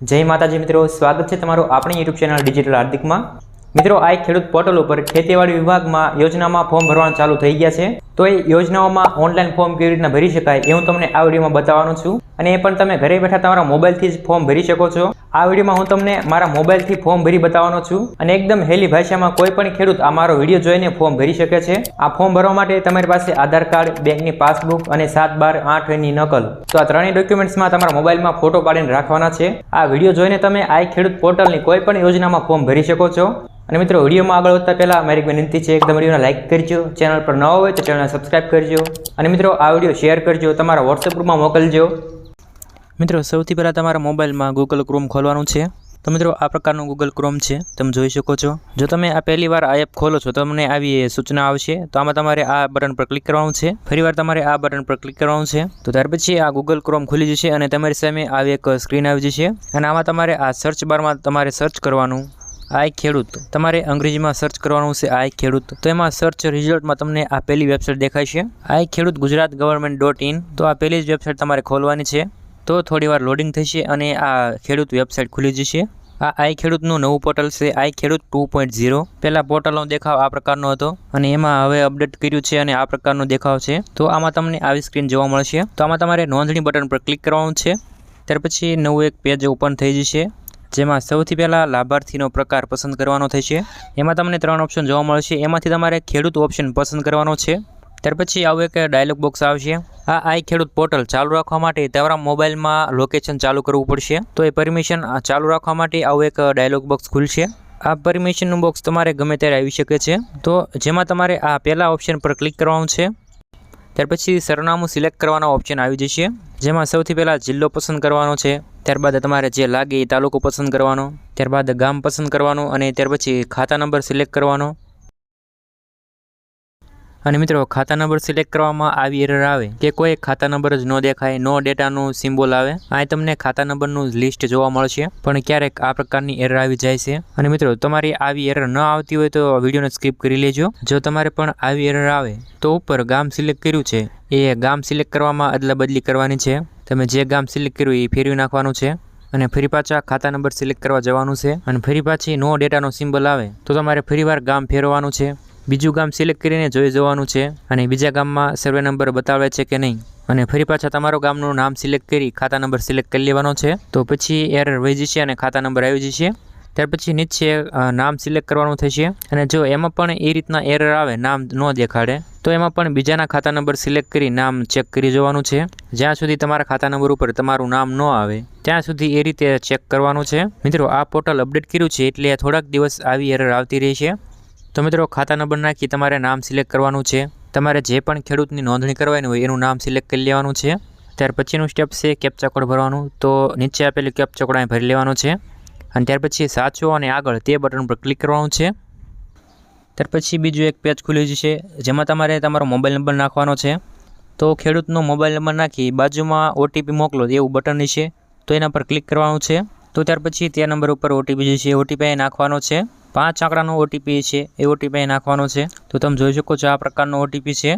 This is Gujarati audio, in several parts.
જય માતાજી મિત્રો, સ્વાગત છે તમારું આપણી યુટ્યુબ ચેનલ ડિજિટલ હાર્દિકમાં. મિત્રો, આ ખેડૂત પોર્ટલ ઉપર ખેતીવાડી વિભાગમાં યોજનામાં ફોર્મ ભરવાનું ચાલુ થઈ ગયા છે. તો એ યોજનાઓમાં ઓનલાઈન ફોર્મ કેવી રીતના ભરી શકાય એ હું તમને આ વિડીયોમાં બતાવવાનું છું. અને એ પણ તમે ઘરે બેઠા તમારા મોબાઈલથી જ ફોર્મ ભરી શકો છો. આ વિડીયોમાં હું તમને મારા મોબાઈલથી ફોર્મ ભરી બતાવવાનો છું. અને એકદમ હેલી ભાષામાં કોઈ પણ ખેડૂત આ મારો વીડિયો જોઈને ફોર્મ ભરી શકે છે. આ ફોર્મ ભરવા માટે તમારી પાસે આધાર કાર્ડ, બેંકની પાસબુક અને સાત બાર આઠની નકલ. તો આ ત્રણેય ડોક્યુમેન્ટ્સમાં તમારા મોબાઈલમાં ફોટો પાડીને રાખવાના છે. આ વીડિયો જોઈને તમે આ ખેડૂત પોર્ટલની કોઈ પણ યોજનામાં ફોર્મ ભરી શકો છો. અને મિત્રો, વિડીયોમાં આગળ વધતા પહેલા મારી વિનંતી છે, એકદમ વિડીયોને લાઇક કરજો. ચેનલ પર ન હોય તો ચેનલને સબસ્ક્રાઇબ કરજો અને મિત્રો, આ વીડિયો શેર કરજો, તમારા વોટ્સએપ ગ્રુપમાં મોકલજો. મિત્રો, સૌથી પહેલાં તમારા મોબાઈલમાં ગૂગલ ક્રોમ ખોલવાનું છે. તો મિત્રો, આ પ્રકારનું ગૂગલ ક્રોમ છે. તમે જોઈ શકો છો. જો તમે આ પહેલી વાર આ એપ ખોલો છો તમને આવી સૂચના આવશે. તો આમાં તમારે આ બટન પર ક્લિક કરવાનું છે. ફરીવાર તમારે આ બટન પર ક્લિક કરવાનું છે. તો ત્યાર પછી આ ગૂગલ ક્રોમ ખુલી જશે અને તમારી સામે આવી એક સ્ક્રીન આવી જશે. અને આમાં તમારે આ સર્ચ બારમાં તમારે સર્ચ કરવાનું આ એક ખેડૂત. તમારે અંગ્રેજીમાં સર્ચ કરવાનું છે આઈ ખેડૂત. તો એમાં સર્ચ રિઝલ્ટમાં તમને આ પહેલી વેબસાઇટ દેખાય છે. આ ખેડૂત ગુજરાત ગવર્મેન્ટ ડોટ ઇન તો આ પહેલી જ વેબસાઇટ તમારે ખોલવાની છે. તો થોડીવાર લોડિંગ થશે અને આ ખેડૂત વેબસાઇટ ખુલી જશે. આ આઈ ખેડૂતનું નવું પોર્ટલ છે, આઈ ખેડૂત ટુ પોઈન્ટ ઝીરો. પહેલાં પોર્ટલનો દેખાવ આ પ્રકારનો હતો અને એમાં હવે અપડેટ કર્યું છે અને આ પ્રકારનો દેખાવ છે. તો આમાં તમને આવી સ્ક્રીન જોવા મળશે. તો આમાં તમારે નોંધણી બટન પર ક્લિક કરવાનું છે. ત્યાર પછી નવું એક પેજ ઓપન થઈ જશે. જેમાં સૌથી પહેલાં લાભાર્થીનો પ્રકાર પસંદ કરવાનો થશે. એમાં તમને ત્રણ ઓપ્શન જોવા મળશે. એમાંથી તમારે ખેડૂત ઓપ્શન પસંદ કરવાનો છે. ત્યાર પછી આવું એક ડાયલોગ બોક્સ આવશે. આ આઈ ખેડૂત પોર્ટલ ચાલુ રાખવા માટે તમારા મોબાઈલમાં લોકેશન ચાલુ કરવું પડશે. તો એ પરમિશન ચાલુ રાખવા માટે આવું એક ડાયલોગ બોક્સ ખુલશે. આ પરમિશનનું બોક્સ તમારે ગમે ત્યારે આવી શકે છે. તો જેમાં તમારે આ પહેલા ઓપ્શન પર ક્લિક કરવાનું છે. ત્યાર પછી સરનામું સિલેક્ટ કરવાનો ઓપ્શન આવી જશે. જેમાં સૌથી પહેલાં જિલ્લો પસંદ કરવાનો છે, ત્યારબાદ તમારે જે લાગે એ તાલુકો પસંદ કરવાનો, ત્યારબાદ ગામ પસંદ કરવાનું અને ત્યાર પછી ખાતા નંબર સિલેક્ટ કરવાનો. અને મિત્રો, ખાતા નંબર સિલેક્ટ કરવામાં આવી એરર આવે કે કોઈ ખાતા નંબર જ ન દેખાય, નો ડેટાનું સિમ્બોલ આવે, આ તમને ખાતા નંબરનું લિસ્ટ જોવા મળશે. પણ ક્યારેક આ પ્રકારની એરર આવી જાય છે. અને મિત્રો, તમારી આવી એરર ન આવતી હોય તો વિડીયોને સ્કીપ કરી લેજો. જો તમારે પણ આવી એરર આવે, તો ઉપર ગામ સિલેક્ટ કર્યું છે. એ ગામ સિલેક્ટ કરવામાં અદલા બદલી કરવાની છે. તમે જે ગામ સિલેક્ટ કર્યું એ ફેરવી નાખવાનું છે. અને ફરી પાછા ખાતા નંબર સિલેક્ટ કરવા જવાનું છે. અને ફરી પાછી નો ડેટાનો સિમ્બલ આવે, તો તમારે ફરીવાર ગામ ફેરવવાનું છે. બીજું ગામ સિલેક્ટ કરીને જોઈ જવાનું છે અને બીજા ગામમાં સર્વે નંબર બતાવે છે કે નહીં. અને ફરી પાછા તમારો ગામનું નામ સિલેક્ટ કરી ખાતા નંબર સિલેક્ટ કરી લેવાનો છે. તો પછી એરર વહી જશે અને ખાતા નંબર આવી જશે. ત્યાર પછી નીચે નામ સિલેક્ટ કરવાનું થશે. અને જો એમાં પણ એ રીતના એરર આવે, નામ ન દેખાડે, તો એમાં પણ બીજાના ખાતા નંબર સિલેક્ટ કરી નામ ચેક કરી જોવાનું છે. જ્યાં સુધી તમારા ખાતા નંબર ઉપર તમારું નામ ન આવે, ત્યાં સુધી એ રીતે ચેક કરવાનું છે. મિત્રો, આ પોર્ટલ અપડેટ કર્યું છે એટલે થોડાક દિવસ આવી એરર આવતી રહી છે તો મિત્રો, ખાતા નંબર નાખી તમારે નામ સિલેક્ટ કરવાનું છે. તમારે જે પણ ખેડૂતની નોંધણી કરવાની હોય એનું નામ સિલેક્ટ કરી લેવાનું છે. ત્યાર પછીનું સ્ટેપ છે કેપ્ચા કોડ ભરવાનું. તો નીચે આપેલું કેપ્ચા કોડ અહીં ભરી લેવાનો છે. અને ત્યાર પછી સાચો અને આગળ તે બટન પર ક્લિક કરવાનું છે. ત્યાર પછી બીજું એક પેજ ખુલી જશે જેમાં તમારે તમારો મોબાઈલ નંબર નાખવાનો છે. તો ખેડૂતનો મોબાઈલ નંબર નાખી બાજુમાં ઓટીપી મોકલો એવું બટન છે. તો એના પર ક્લિક કરવાનું છે. તો ત્યાર પછી તે નંબર ઉપર ઓટીપી જે છે ઓટીપી નાખવાનો છે. પાંચ આંકડાનો ઓટીપી છે, એ ઓટીપી નાખવાનો છે. તો તમે જોઈ શકો છો આ પ્રકારનો ઓટીપી છે.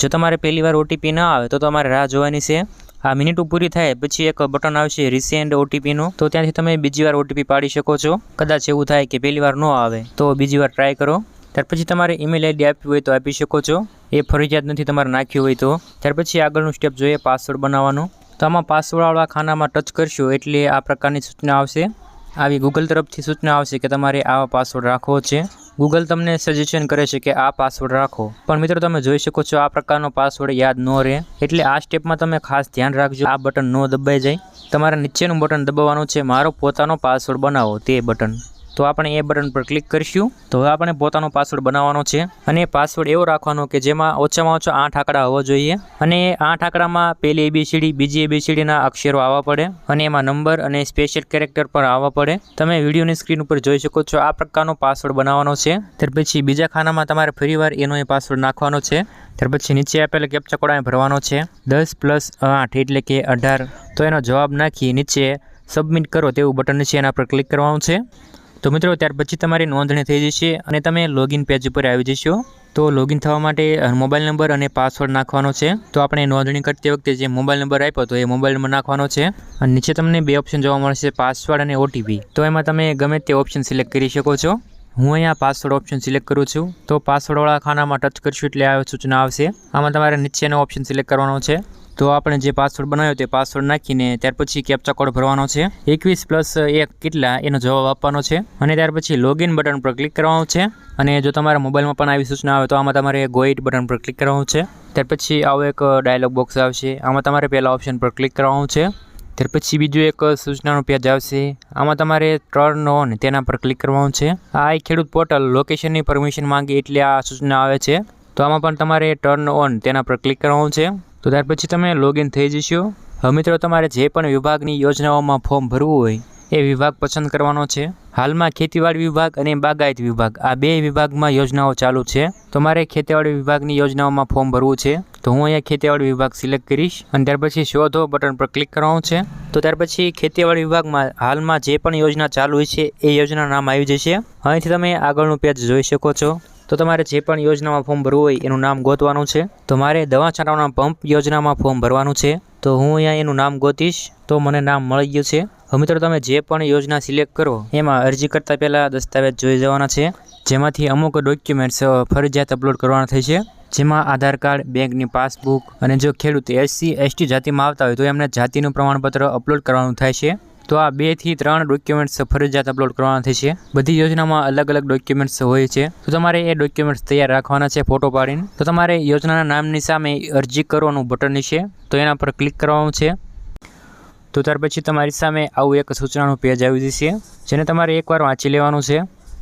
જો તમારે પહેલી વાર ઓટીપી ના આવે તો તમારે રાહ જોવાની છે. આ મિનિટો પૂરી થાય પછી એક બટન આવશે રિસેન્ડ ઓટીપીનું તો ત્યાંથી તમે બીજી વાર ઓટીપી પાડી શકો છો. કદાચ એવું થાય કે પહેલી વાર ન આવે તો બીજી વાર ટ્રાય કરો. ત્યાર પછી તમારે ઈમેલ આઈડી આપવી હોય તો આપી શકો છો. એ ફરજિયાત નથી તમારે નાખ્યું હોય તો. ત્યાર પછી આગળનું સ્ટેપ જોઈએ પાસવર્ડ બનાવવાનું. તો આમાં પાસવર્ડવાળા ખાનામાં ટચ કરશો એટલે આ પ્રકારની સૂચના આવશે. આવી ગૂગલ તરફથી સૂચના આવશે કે તમારે આવા પાસવર્ડ રાખવો છે. ગૂગલ તમને સજેશન કરે છે કે આ પાસવર્ડ રાખો. પણ મિત્રો, તમે જોઈ શકો છો આ પ્રકારનો પાસવર્ડ યાદ ન રહે. એટલે આ સ્ટેપમાં તમે ખાસ ધ્યાન રાખજો. આ બટન ન દબાઈ જાય. તમારે નીચેનું બટન દબાવવાનું છે. મારો પોતાનો પાસવર્ડ બનાવો તે બટન તો આપણે એ બટન પર ક્લિક કરીશું. તો હવે આપણે પોતાનો પાસવર્ડ બનાવવાનો છે અને પાસવર્ડ એવો રાખવાનો કે જેમાં ઓછામાં ઓછા આઠ આંકડા હોવા જોઈએ અને આઠ આંકડામાં પહેલી એબીસીડી બીજી એબીસીડીના અક્ષરો આવવા પડે અને એમાં નંબર અને સ્પેશિયલ કેરેક્ટર પણ આવવા પડે. તમે વિડીયોની સ્ક્રીન ઉપર જોઈ શકો છો આ પ્રકારનો પાસવર્ડ બનાવવાનો છે. ત્યાર પછી બીજા ખાનામાં તમારે ફરીવાર એનો એ પાસવર્ડ નાખવાનો છે. ત્યાર પછી નીચે આપેલા કેપ્ચા ભરવાનો છે. દસ પ્લસ આઠ એટલે કે અઢાર. તો એનો જવાબ નાખી નીચે સબમિટ કરો તેવું બટન છે એના પર ક્લિક કરવાનું છે. તો મિત્રો, ત્યાર પછી તમારી નોંધણી થઈ જશે અને તમે લોગિન પેજ ઉપર આવી જશો. તો લોગિન થવા માટે મોબાઈલ નંબર અને પાસવર્ડ નાખવાનો છે. તો આપણે નોંધણી કરતી વખતે જે મોબાઈલ નંબર આપ્યો તો એ મોબાઈલ નંબર નાખવાનો છે. અને નીચે તમને બે ઓપ્શન જોવા મળશે પાસવર્ડ અને ઓટીપી તો એમાં તમે ગમે તે ઓપ્શન સિલેક્ટ કરી શકો છો. હું અહીંયા પાસવર્ડ ઓપ્શન સિલેક્ટ કરું છું. તો પાસવર્ડવાળા ખાનામાં ટચ કરશું એટલે આ સૂચના આવશે. આમાં તમારે નીચેનો ઓપ્શન સિલેક્ટ કરવાનો છે. તો આપણે જે પાસવર્ડ બનાવ્યો તે પાસવર્ડ નાખીને ત્યાર પછી કેપ્ચા કોડ ભરવાનો છે. એકવીસ પ્લસ એક કેટલા એનો જવાબ આપવાનો છે. અને ત્યાર પછી લોગિન બટન પર ક્લિક કરવાનું છે. અને જો તમારા મોબાઈલમાં પણ આવી સૂચના આવે તો આમાં તમારે ગોઈટ બટન પર ક્લિક કરવાનું છે. ત્યાર પછી આવો એક ડાયલોગ બોક્સ આવશે. આમાં તમારે પહેલાં ઓપ્શન પર ક્લિક કરવાનું છે. ત્યાર પછી બીજું એક સૂચનાનું પેજ આવશે. આમાં તમારે ટર્ન ઓન તેના પર ક્લિક કરવાનું છે. આ ખેડૂત પોર્ટલ લોકેશનની પરમિશન માંગે એટલે આ સૂચના આવે છે. તો આમાં પણ તમારે ટર્ન ઓન તેના પર ક્લિક કરવાનું છે. તો ત્યાર પછી તમે લોગિન થઈ જશો. હવે મિત્રો તમારે જે પણ વિભાગની યોજનાઓમાં ફોર્મ ભરવું હોય, એ વિભાગ પસંદ કરવાનો છે. હાલમાં ખેતીવાડી વિભાગ અને બાગાયત વિભાગ આ બે વિભાગમાં યોજનાઓ ચાલુ છે. તો મારે ખેતીવાડી વિભાગની યોજનાઓમાં ફોર્મ ભરવું છે. તો હું અહીંયા ખેતીવાડી વિભાગ સિલેક્ટ કરીશ અને ત્યાર પછી શોધો બટન પર ક્લિક કરવાનું છે. તો ત્યાર પછી ખેતીવાડી વિભાગમાં હાલમાં જે પણ યોજના ચાલુ હોય છે, એ યોજના નામ આવી જશે. અહીંથી તમે આગળનું પેજ જોઈ શકો છો. તો તમારે જે પણ યોજનામાં ફોર્મ ભરવું હોય, એનું નામ ગોતવાનું છે. તો મારે દવા છાંટવાના પંપ યોજનામાં ફોર્મ ભરવાનું છે. તો હું અહીંયા એનું નામ ગોતીશ, તો મને નામ મળી ગયું છે. હવે મિત્રો, તમે જે પણ યોજના સિલેક્ટ કરો, એમાં અરજી કરતાં પહેલાં દસ્તાવેજ જોઈ જવાના છે. જેમાંથી અમુક ડોક્યુમેન્ટ્સ ફરજિયાત અપલોડ કરવાના થઈ છે જેમાં આધાર કાર્ડ, બેંકની પાસબુક અને જો ખેડૂત એસસી એસટી જાતિમાં આવતા હોય તો એમને જાતિનું પ્રમાણપત્ર અપલોડ કરવાનું થાય છે. તો આ બેથી ત્રણ ડોક્યુમેન્ટ્સ ફરજિયાત અપલોડ કરવાના છે. બધી યોજનામાં અલગ અલગ ડોક્યુમેન્ટ્સ હોય છે. તો તમારે એ ડોક્યુમેન્ટ્સ તૈયાર રાખવાના છે ફોટો પાડીને. તો તમારે યોજનાના નામની સામે અરજી કરવાનું બટન છે. તો એના પર ક્લિક કરવાનું છે. તો ત્યાર પછી તમારી સામે આવું એક સૂચનાનું પેજ આવી જશે, જેને તમારે એકવાર વાંચી લેવાનું છે.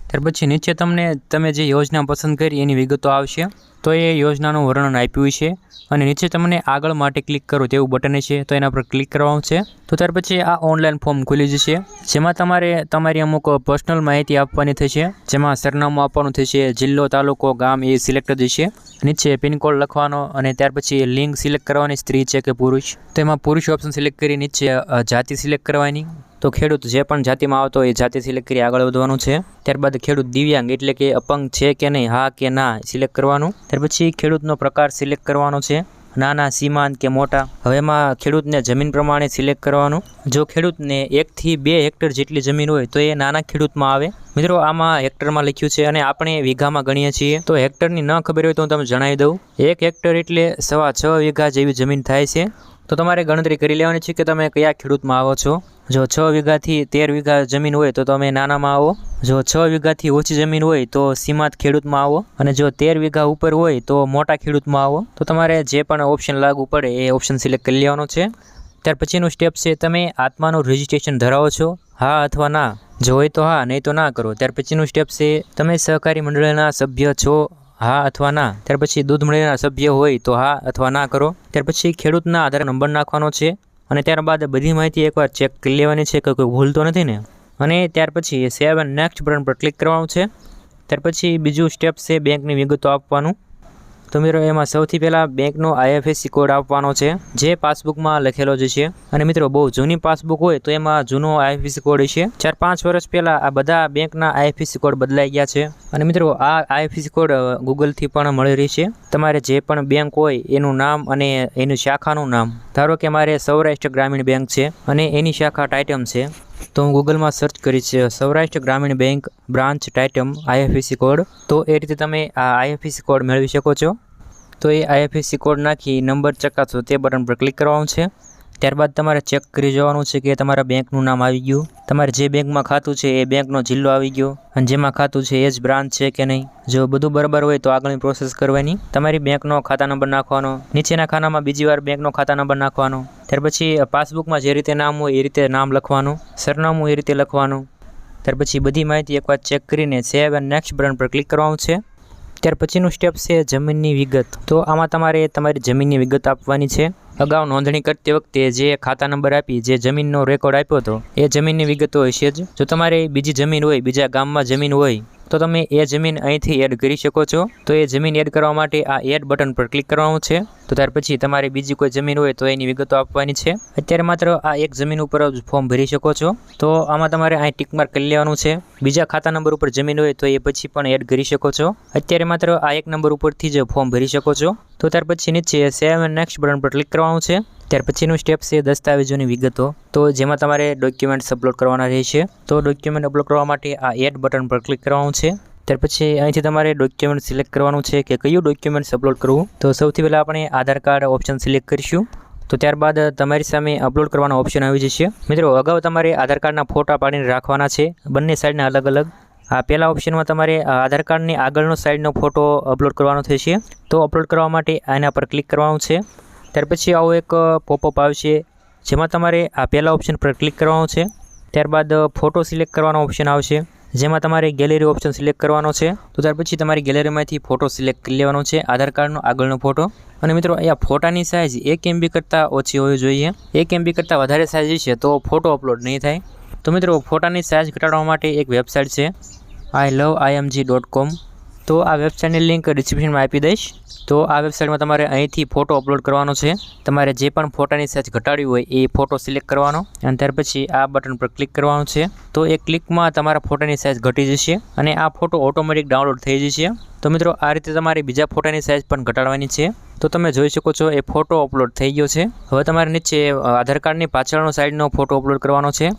ત્યાર પછી નીચે તમને, તમે જે યોજના પસંદ કરી એની વિગતો આવશે. તો એ યોજનાનું વર્ણન આપ્યું છે. અને નીચે તમને આગળ માટે ક્લિક કરો તેવું બટન છે, તો એના પર ક્લિક કરવાનું છે. તો ત્યાર પછી આ ઓનલાઈન ફોર્મ ખુલી જશે. જેમાં તમારે તમારી અમુક પર્સનલ માહિતી આપવાની થશે, જેમાં સરનામું આપવાનું થશે, જિલ્લો, તાલુકો, ગામ એ સિલેક્ટ થશે. નીચે પિનકોડ લખવાનો અને ત્યાર પછી લિંક સિલેક્ટ કરવાની, સ્ત્રી છે કે પુરુષ. તેમાં પુરુષ ઓપ્શન સિલેક્ટ કરી, નીચે જાતિ સિલેક્ટ કરવાની. તો ખેડૂત જે પણ જાતિમાં આવતો એ જાતિ સિલેક્ટ કરી આગળ વધવાનું છે. ત્યારબાદ ખેડૂત દિવ્યાંગ એટલે કે અપંગ છે કે નહીં, હા કે ના, સિલેક્ટ કરવાનું. ત્યાર પછી ખેડૂતનો પ્રકાર સિલેક્ટ કરવાનો છે. નાના, સીમાંત કે મોટા. હવે એમાં ખેડૂતને જમીન પ્રમાણે સિલેક્ટ કરવાનું. જો ખેડૂતને એકથી બે હેક્ટર જેટલી જમીન હોય તો એ નાના ખેડૂતમાં આવે. મિત્રો, આમાં હેક્ટરમાં લખ્યું છે અને આપણે વીઘામાં ગણીએ છીએ. તો હેક્ટરની ન ખબર હોય તો હું તમને જણાવી દઉં. એક હેક્ટર એટલે સવા છ વીઘા જેવી જમીન થાય છે. તો તમારે ગણતરી કરી લેવાની છે કે તમે કયા ખેડૂતમાં આવો છો? જો છ વીઘાથી તેર વીઘા જમીન હોય તો તમે નાનામાં આવો. જો છ વીઘાથી ઓછી જમીન હોય તો સીમાંત ખેડૂતમાં આવો. અને જો તેર વીઘા ઉપર હોય તો મોટા ખેડૂતમાં આવો. તો તમારે જે પણ ઓપ્શન લાગુ પડે એ ઓપ્શન સિલેક્ટ કરી લેવાનો છે. ત્યાર પછીનું સ્ટેપ છે તમે આત્માનું રજિસ્ટ્રેશન ધરાવો છો. હા અથવા ના? જો હોય તો હા, નહીં તો ના કરો. ત્યાર પછીનું સ્ટેપ છે તમે સહકારી મંડળના સભ્ય છો હા અથવા ના? ત્યાર પછી દૂધ મંડળીના સભ્ય હોય તો હા અથવા ના કરો. ત્યાર પછી ખેડૂતના આધાર નંબર નાખવાનો છે અને ત્યારબાદ બધી માહિતી એકવાર ચેક કરી લેવાની છે કે કોઈ ભૂલ તો નથી ને? અને ત્યાર પછી સેવ એન્ડ નેક્સ્ટ બટન પર ક્લિક કરવાનું છે. ત્યાર પછી બીજું સ્ટેપ છે બેંકની વિગતો આપવાનું. તો મિત્રો, એમાં સૌથી પહેલાં બેંકનો આઈએફએસસી કોડ આપવાનો છે, જે પાસબુકમાં લખેલો જ છે. અને મિત્રો, બહુ જૂની પાસબુક હોય તો એમાં જૂનો આઈએફએસસી કોડ છે ચાર પાંચ વર્ષ પહેલાં આ બધા બેંકના આઈએફએસસી કોડ બદલાઈ ગયા છે. અને મિત્રો, આ આઈએફએસસી કોડ ગૂગલથી પણ મળી રહી છે. તમારે જે પણ બેંક હોય, એનું નામ અને એની શાખાનું નામ. ધારો કે મારે સૌરાષ્ટ્ર ગ્રામીણ બેંક છે અને એની શાખા ટાઇટમ છે. તો હું ગૂગલમાં સર્ચ કરીશ, સૌરાષ્ટ્ર ગ્રામીણ બેંક બ્રાન્ચ ટાઇટમ આઈએફએસસી કોડ. તો એ રીતે તમે આ આઈએફએસસી કોડ મેળવી શકો છો. તો એ આઈએફએસસી કોડ નાખી નંબર ચકાસો, તે બટન પર ક્લિક કરવાનું છે. ત્યારબાદ તમારે ચેક કરી જવાનું છે કે તમારા બેંકનું નામ આવી ગયું. તમારે જે બેંકમાં ખાતું છે એ બેંકનો જિલ્લો આવી ગયો. અને જેમાં ખાતું છે એ જ બ્રાન્ચ છે કે નહીં? જો બધું બરાબર હોય તો આગળની પ્રોસેસ કરવાની. તમારી બેંકનો ખાતા નંબર નાખવાનો. નીચેના ખાનામાં બીજી વાર બેંકનો ખાતા નંબર નાખવાનો. ત્યાર પછી પાસબુકમાં જે રીતે નામ હોય એ રીતે નામ લખવાનું. સરનામું એ રીતે લખવાનું. ત્યાર પછી બધી માહિતી એકવાર ચેક કરીને સેવ એન્ડ નેક્સ્ટ બટન પર ક્લિક કરવાનું છે. ત્યાર પછીનું સ્ટેપ છે જમીનની વિગત. તો આમાં તમારે તમારી જમીનની વિગત આપવાની છે. અગાઉ નોંધણી કરતી વખતે જે ખાતા નંબર આપી, જે જમીનનો રેકોર્ડ આપ્યો હતો, એ જમીનની વિગતો હશે જ. જો તમારે બીજી જમીન હોય, બીજા ગામમાં જમીન હોય તો તમે એ જમીન અહીંથી એડ કરી શકો છો. તો એ જમીન એડ કરવા માટે આ એડ બટન પર ક્લિક કરવાનું છે. તો ત્યાર પછી તમારે બીજી કોઈ જમીન હોય તો એની વિગતો આપવાની છે. અત્યારે માત્ર આ એક જમીન ઉપર જ ફોર્મ ભરી શકો છો. તો આમાં તમારે અહીં ટીક માર્ક કરી લેવાનું છે. બીજા ખાતા નંબર ઉપર જમીન હોય તો એ પછી પણ એડ કરી શકો છો. અત્યારે માત્ર આ એક નંબર ઉપરથી જ ફોર્મ ભરી શકો છો. તો ત્યાર પછી નીચે સેવ એન્ડ નેક્સ્ટ બટન પર ક્લિક કરવાનું છે. ત્યાર પછીનું સ્ટેપ છે દસ્તાવેજોની વિગતો. તો જેમાં તમારે ડોક્યુમેન્ટ્સ અપલોડ કરવાના રહેશે. તો ડોક્યુમેન્ટ અપલોડ કરવા માટે આ એડ બટન પર ક્લિક કરવાનું છે. ત્યાર પછી અહીંથી તમારે ડોક્યુમેન્ટ સિલેક્ટ કરવાનું છે કે કયું ડોક્યુમેન્ટ્સ અપલોડ કરવું. તો સૌથી પહેલાં આપણે આધાર કાર્ડ ઓપ્શન સિલેક્ટ કરીશું. તો ત્યારબાદ તમારી સામે અપલોડ કરવાનો ઓપ્શન આવી જશે. મિત્રો, અગાઉ તમારે આધાર કાર્ડના ફોટા પાડીને રાખવાના છે. બંને સાઈડના અલગ અલગ આ પહેલા ઓપ્શનમાં તમારે આધાર કાર્ડની આગળનો સાઈડનો ફોટો અપલોડ કરવાનો થશે. તો અપલોડ કરવા માટે આના પર ક્લિક કરવાનું છે. ત્યાર પછી આવો એક પોપઅપ આવશે, જેમાં તમારે આ પહેલા ઓપ્શન પર ક્લિક કરવાનું છે. ત્યારબાદ ફોટો સિલેક્ટ કરવાનો ઓપ્શન આવશે, જેમાં તમારે ગેલેરી ઓપ્શન સિલેક્ટ કરવાનો છે. તો ત્યાર પછી તમારી ગેલેરીમાંથી ફોટો સિલેક્ટ કરી લેવાનો છે, આધાર કાર્ડનો આગળનો ફોટો અને મિત્રો, અહીંયા ફોટાની સાઇઝ એક એમબી કરતાં ઓછી હોવી જોઈએ. એક એમબી કરતાં વધારે સાઇઝ છે તો ફોટો અપલોડ નહીં થાય. તો મિત્રો ફોટાની સાઇઝ ઘટાડવા માટે એક વેબસાઇટ છે. આઈ લવ આઈએમજી ડોટ કોમ તો આ વેબસાઇટની લિંક ડિસ્ક્રિપ્શનમાં આપી દઈશ. તો આ વેબસાઇટમાં તમારે અહીંથી ફોટો અપલોડ કરવાનો છે. તમારે જે પણ ફોટાની સાઇઝ ઘટાડવી હોય એ ફોટો સિલેક્ટ કરવાનો. અને ત્યાર પછી આ બટન પર ક્લિક કરવાનું છે. તો એ ક્લિકમાં તમારા ફોટાની સાઇઝ ઘટી જશે અને આ ફોટો ઓટોમેટિક ડાઉનલોડ થઈ જશે. તો મિત્રો, આ રીતે તમારે બીજા ફોટાની સાઇઝ પણ ઘટાડવાની છે. તો તમે જોઈ શકો છો, એ ફોટો અપલોડ થઈ ગયો છે. હવે તમારે નીચે આધાર કાર્ડની પાછળનો સાઈડનો ફોટો અપલોડ કરવાનો છે.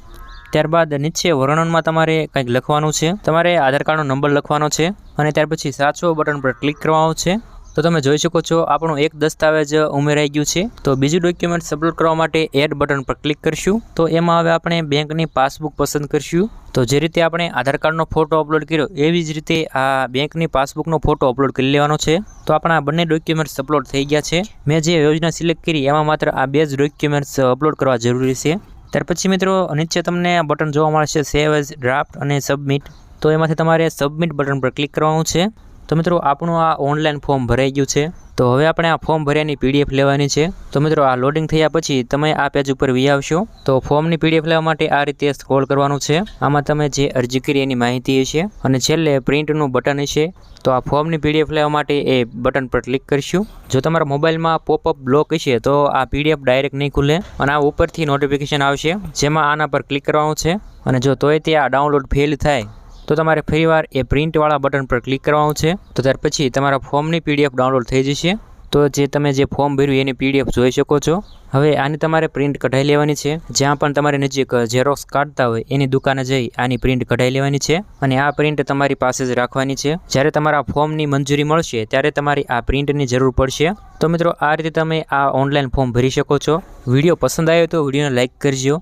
ત્યારબાદ નીચે વર્ણનમાં તમારે કંઈક લખવાનું છે. તમારે આધાર કાર્ડનો નંબર લખવાનો છે અને ત્યાર પછી સાચો બટન પર ક્લિક કરવાનું છે. તો તમે જોઈ શકો છો, આપણું એક દસ્તાવેજ ઉમેરાઈ ગયું છે. તો બીજું ડોક્યુમેન્ટ અપલોડ કરવા માટે એડ બટન પર ક્લિક કરશું. તો એમાં હવે આપણે બેંકની પાસબુક પસંદ કરશું. તો જે રીતે આપણે આધાર કાર્ડનો ફોટો અપલોડ કર્યો, એવી જ રીતે આ બેંકની પાસબુકનો ફોટો અપલોડ કરી લેવાનો છે. તો આપણા બંને ડોક્યુમેન્ટ્સ અપલોડ થઈ ગયા છે. મેં જે યોજના સિલેક્ટ કરી, એમાં માત્ર આ બે જ ડોક્યુમેન્ટ્સ અપલોડ કરવા જરૂરી છે. ત્યાર પછી મિત્રો, નીચે તમને આ બટન જોવા મળશે સેવ એઝ ડ્રાફ્ટ અને સબમિટ તો એમાંથી તમારે સબમિટ બટન પર ક્લિક કરવાનું છે. તો મિત્રો, આપણું આ ઓનલાઈન ફોર્મ ભરાઈ ગયું છે. તો હવે આપણે આ ફોર્મ ભર્યાની પીડીએફ લેવાની છે. તો મિત્રો, આ લોડિંગ થયા પછી તમે આ પેજ ઉપર વી આવશો. તો ફોર્મની પીડીએફ લેવા માટે આ રીતે સ્ક્રોલ કરવાનું છે. આમાં તમે જે અરજી કરી એની માહિતી હશે અને છેલ્લે પ્રિન્ટનું બટન હશે તો આ ફોર્મની પીડીએફ લેવા માટે એ બટન પર ક્લિક કરીશું. જો તમારા મોબાઈલમાં પોપઅપ બ્લોક હશે, તો આ પીડીએફ ડાયરેક્ટ નહીં ખુલે. અને આ ઉપરથી નોટિફિકેશન આવશે, જેમાં આના પર ક્લિક કરવાનું છે. અને જો તોય તે આ ડાઉનલોડ ફેલ થાય તો તમારે ફરીવાર એ પ્રિન્ટવાળા બટન પર ક્લિક કરવાનું છે. તો ત્યાર પછી તમારા ફોર્મની પીડીએફ ડાઉનલોડ થઈ જશે. તો જે તમે જે ફોર્મ ભર્યું એની પીડીએફ જોઈ શકો છો. હવે આની તમારે પ્રિન્ટ કઢાઈ લેવાની છે. જ્યાં પણ તમારે નજીક ઝેરોક્સ કાઢતા હોય એની દુકાને જઈ આની પ્રિન્ટ કઢાઈ લેવાની છે. અને આ પ્રિન્ટ તમારી પાસે જ રાખવાની છે. જ્યારે તમારા ફોર્મની મંજૂરી મળશે ત્યારે તમારી આ પ્રિન્ટની જરૂર પડશે. તો મિત્રો, આ રીતે તમે આ ઓનલાઈન ફોર્મ ભરી શકો છો. વીડિયો પસંદ આવ્યો તો વિડીયોને લાઇક કરજો.